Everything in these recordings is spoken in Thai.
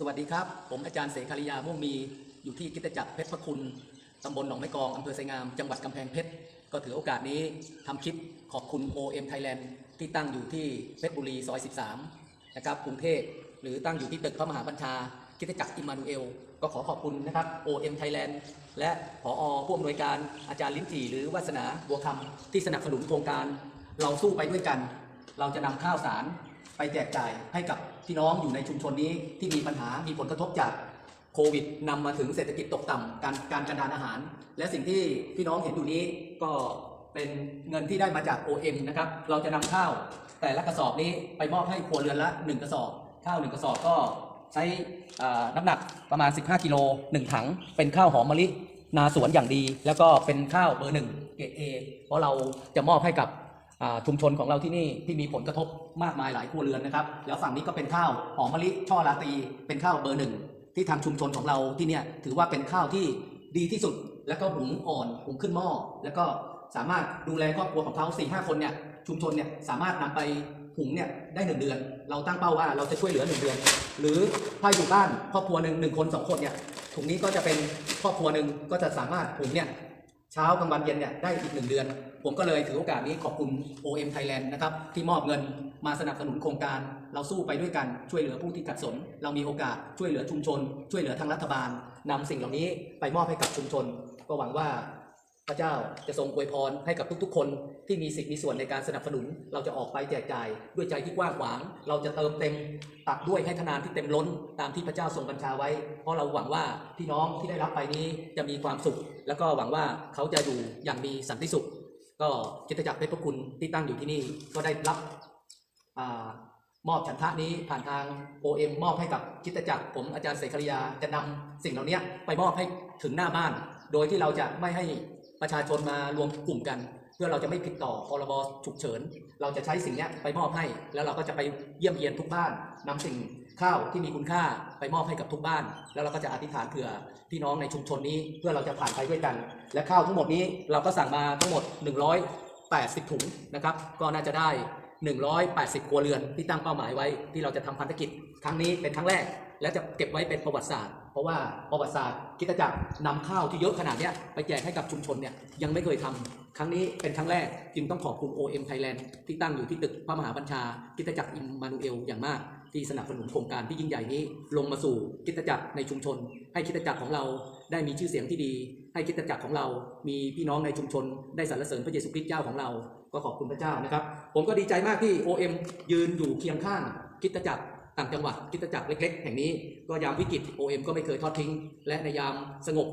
สวัสดีครับ ผมอาจารย์เสคาริยาม่วงมีอยู่ที่กิตจักรเพชรพระคุณตำบลหนองไม้กองอำเภอไซงาม จังหวัดกำแพงเพชร ก็ถือโอกาสนี้ทำคลิปขอบคุณ OM Thailand ที่ตั้งอยู่ที่เพชรบุรีซอย 13 นะครับกรุงเทพหรือตั้งอยู่ที่ตึกพระมหาบัญชากิตจักรอิมานูเอล ก็ขอขอบคุณนะครับ OM Thailand และผอผู้อำนวยการอาจารย์ลิ้นจี่หรือวัสนาบัวคำที่สนับสนุนโครงการเราสู้ไปด้วยกัน เราจะนำข้าวสาร ไปแจกจ่ายให้กับพี่น้องอยู่ในชุมชนนี้ที่มีปัญหา มีผลกระทบจากโควิดนำมาถึงเศรษฐกิจตกต่ำการการกระดานอาหาร และสิ่งที่พี่น้องเห็นอยู่นี้ก็เป็นเงินที่ได้มาจาก OM นะครับ เราจะนำข้าวแต่ละกระสอบนี้ไปมอบให้ครัวเรือนละ 1 กระสอบ ข้าว 1 กระสอบก็ใช้น้ำหนักประมาณ 15 กิโล 1 ถัง เป็นข้าวหอมมะลิ นาสวนอย่างดี แล้วก็เป็นข้าวเบอร์หนึ่งเกรดเอเพราะเราจะมอบให้กับ ชุมชนของเราที่นี่ที่มีผลกระทบมากมายหลายครัวเรือนนะครับ แล้วฝั่งนี้ก็เป็นข้าวหอมมะลิช่อราตีเป็นข้าวเบอร์หนึ่งที่ทางชุมชนของเราที่เนี่ยถือว่าเป็นข้าวที่ดีที่สุด แล้วก็หุงอ่อนหุงขึ้นหม้อแล้วก็สามารถดูแลครอบครัวของเขา4ี่ห้าคนเนี่ยชุมชนเนี่ยสามารถนำไปหุงเนี่ยได้หนึ่งเดือน เราตั้งเป้าว่าเราจะช่วยเหลือหนึ่งเดือน หรือถ้าอยู่บ้านครอบครัวหนึ่งหนึ่งคนสองคนเนี่ยถุงนี้ก็จะเป็นครอบครัวหนึ่งก็จะสามารถหุงเนี่ย เช้ากลางวันเย็นเนี่ยได้อีกหนึ่งเดือน ผมก็เลยถือโอกาสนี้ขอบคุณ OM Thailand นะครับที่มอบเงินมาสนับสนุนโครงการเราสู้ไปด้วยกันช่วยเหลือผู้ที่ขัดสน เรามีโอกาสช่วยเหลือชุมชน ช่วยเหลือทางรัฐบาลนำสิ่งเหล่านี้ไปมอบให้กับชุมชน ก็หวังว่า พระเจ้าจะทรงอวยพรให้กับทุกๆ คนที่มีสิทธิ์มีส่วนในการสนับสนุน เราจะออกไปแจกจ่ายด้วยใจที่กว้างขวาง เราจะเติมเต็มตักด้วยให้ทนานที่เต็มล้นตามที่พระเจ้าทรงบัญชาไว้ เพราะเราหวังว่าพี่น้องที่ได้รับไปนี้จะมีความสุข แล้วก็หวังว่าเขาจะอยู่อย่างมีสันติสุข ก็กิจจักรเพชรพระคุณที่ตั้งอยู่ที่นี่ก็ได้รับอมอบฉันทะนี้ผ่านทาง OM มอบให้กับกิจจักรผมอาจารย์เสกริยาจะนำสิ่งเหล่านี้ไปมอบให้ถึงหน้าบ้าน โดยที่เราจะไม่ให้ ประชาชนมารวมกลุ่มกัน เพื่อเราจะไม่ผิดต่อพรบฉุกเฉิน เราจะใช้สิ่งนี้ไปมอบให้ แล้วเราก็จะไปเยี่ยมเยียนทุกบ้านนำสิ่งข้าวที่มีคุณค่าไปมอบให้กับทุกบ้าน แล้วเราก็จะอธิษฐานเผื่อพี่น้องในชุมชนนี้เพื่อเราจะผ่านไปด้วยกัน และข้าวทั้งหมดนี้เราก็สั่งมาทั้งหมด 180 ถุงนะครับ ก็น่าจะได้ 180 ครัวเรือนที่ตั้งเป้าหมายไว้ ที่เราจะทำพันธกิจ ครั้งนี้เป็นครั้งแรก และจะเก็บไว้เป็นประวัติศาสตร์ ราะว่าประวัติศาสตร์คิดจักรนำข้าวที่เยอะขนาดนี้ไปแจกให้กับชุมชนเนี่ยยังไม่เคยทำครั้งนี้เป็นครั้งแรกจึงต้องขอบคุณ OM Thailand ที่ตั้งอยู่ที่ตึกพระมหาบัญชาคิดจักรอิมมานูเอลอย่างมาก ที่สนับสนุนโครงการที่ยิ่งใหญ่นี้ ลงมาสู่คิดจักรในชุมชน ให้คิดจักรของเราได้มีชื่อเสียงที่ดี ให้คิดจักรของเรา มีพี่น้องในชุมชน ได้สรรเสริญพระเยซูคริสต์เจ้าของเรา ก็ขอบคุณพระเจ้านะครับ ผมก็ดีใจมากที่ OM ยืนอยู่เคียงข้างคิดจักร ต่างจังหวัดคิดจักรเล็กๆ แห่งนี้ก็ยามวิกฤต OM ก็ไม่เคยทอดทิ้ง และในยามสงบ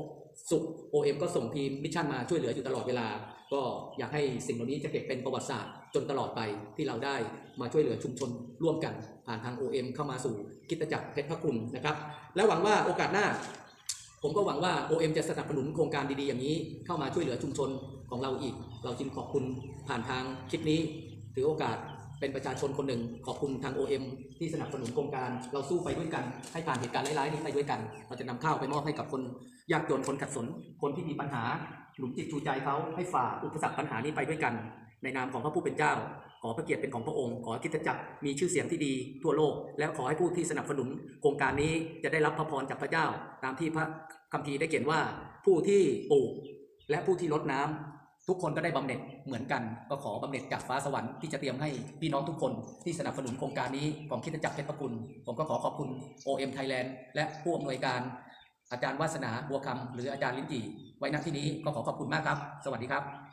สุข OM ก็ส่งทีมมิชชั่นมาช่วยเหลืออยู่ตลอดเวลา ก็อยากให้สิ่งเหล่านี้จะเก็บเป็นประวัติศาสตร์จนตลอดไปที่เราได้มาช่วยเหลือชุมชนร่วมกัน ผ่านทาง OM เข้ามาสู่คิดจักรเพชรพระคุณนะครับ และหวังว่าโอกาสหน้า ผมก็หวังว่า OM จะสนับสนุนโครงการดีๆ อย่างนี้เข้ามาช่วยเหลือชุมชนของเราอีก เราจึงขอบคุณผ่านทางคลิปนี้ถือโอกาส เป็นประชาชนคนหนึ่ง ขอบคุณทาง OM ที่สนับสนุนโครงการ เราสู้ไปด้วยกัน ให้ผ่านเหตุการณ์ร้ายๆนี้ไปด้วยกัน เราจะนำข้าวไปมอบให้กับคนยากจนคนขัดสน คนที่มีปัญหาหนุนจิตชูใจเขาให้ฝ่าอุปสรรคปัญหานี้ไปด้วยกัน ในนามของพระผู้เป็นเจ้า ขอพระเกียรติเป็นของพระองค์ ขอคิดจักรมีชื่อเสียงที่ดีทั่วโลก และขอให้ผู้ที่สนับสนุนโครงการนี้จะได้รับพระพรจากพระเจ้า ตามที่พระคัมภีร์ได้เขียนว่าผู้ที่ปลูกและผู้ที่รดน้ำ ทุกคนก็ได้บำเหน็จเหมือนกัน ก็ขอบำเหน็จจากฟ้าสวรรค์ที่จะเตรียมให้พี่น้องทุกคนที่สนับสนุนโครงการนี้ของคิดจักรเพชรประคุณ ผมก็ขอขอบคุณ OM Thailand และผู้อำนวยการ อาจารย์วาสนาบัวคำหรืออาจารย์ลิ้นจี่ไว้ณที่นี้ก็ขอขอบคุณมากครับ สวัสดีครับ